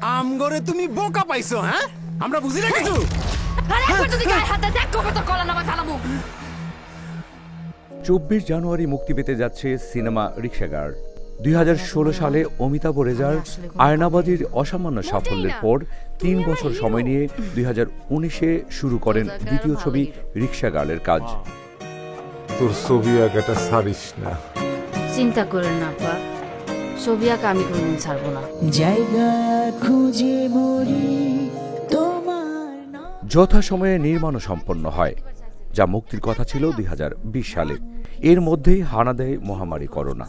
আমগরে তুমি বোকা পাইছো হ্যাঁ? আমরা বুঝি না কিছু? তোর কলা নামা খালামু চব্বিশ জানুয়ারি মুক্তি পেতে যাচ্ছে সিনেমা রিক্সাগার দুই সালে অমিতাভ রেজার আয়নাবাজির অসামান্য সাফল্যের পর তিন বছর সময় নিয়ে দুই হাজার উনিশে শুরু করেন দ্বিতীয় ছবি রিক্সাগার্লের কাজ। তোর ছবি আঁকাটা ছাড়িস না। চিন্তা করেন না আপা। আঁকা আমি কোনদিন ছাড়বো না। জায়গা খুঁজে মরি তোমার যথাসময়ে নির্মাণও সম্পন্ন হয় যা মুক্তির কথা ছিল দুই হাজার বিশ সালে। এর মধ্যেই হানা দেয় মহামারী করোনা।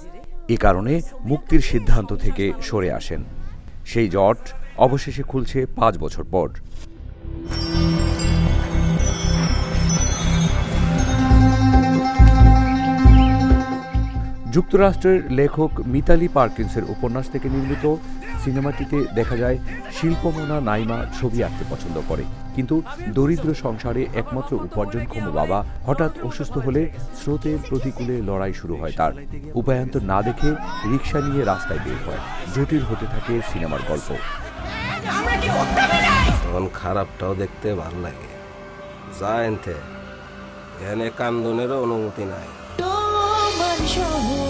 এ কারণে মুক্তির সিদ্ধান্ত থেকে সরে আসেন। সেই জট অবশেষে খুলছে পাঁচ বছর পর। যুক্তরাষ্ট্রের লেখক মিতালি পার্কিন্সের উপন্যাস থেকে নির্মিত সিনেমাটিতে দেখা যায় শিল্পমনা নাইমা ছবি আঁকতে পছন্দ করে। কিন্তু দরিদ্র সংসারে একমাত্র উপার্জনক্ষম বাবা হঠাৎ অসুস্থ হলে স্রোতের প্রতিকূলে লড়াই শুরু হয় তার। উপায়ান্তর না দেখে রিক্সা নিয়ে রাস্তায় বের হয়। জটিল হতে থাকে সিনেমার গল্প। তখন খারাপটাও দেখতে ভালো লাগে। যা এনতে এখানে কান্দনেরও অনুমতি নাই। তোমার শহর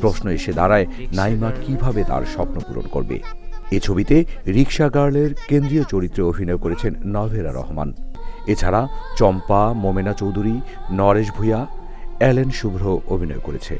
প্রশ্ন এসে দাঁড়ায় নাইমা কীভাবে তার স্বপ্ন পূরণ করবে? এ ছবিতে রিক্সা গার্লের কেন্দ্রীয় চরিত্রে অভিনয় করেছেন নভেরা রহমান। এছাড়া চম্পা, মোমেনা চৌধুরী, নরেশ ভূয়া অ্যালেন শুভ্র অভিনয় করেছে।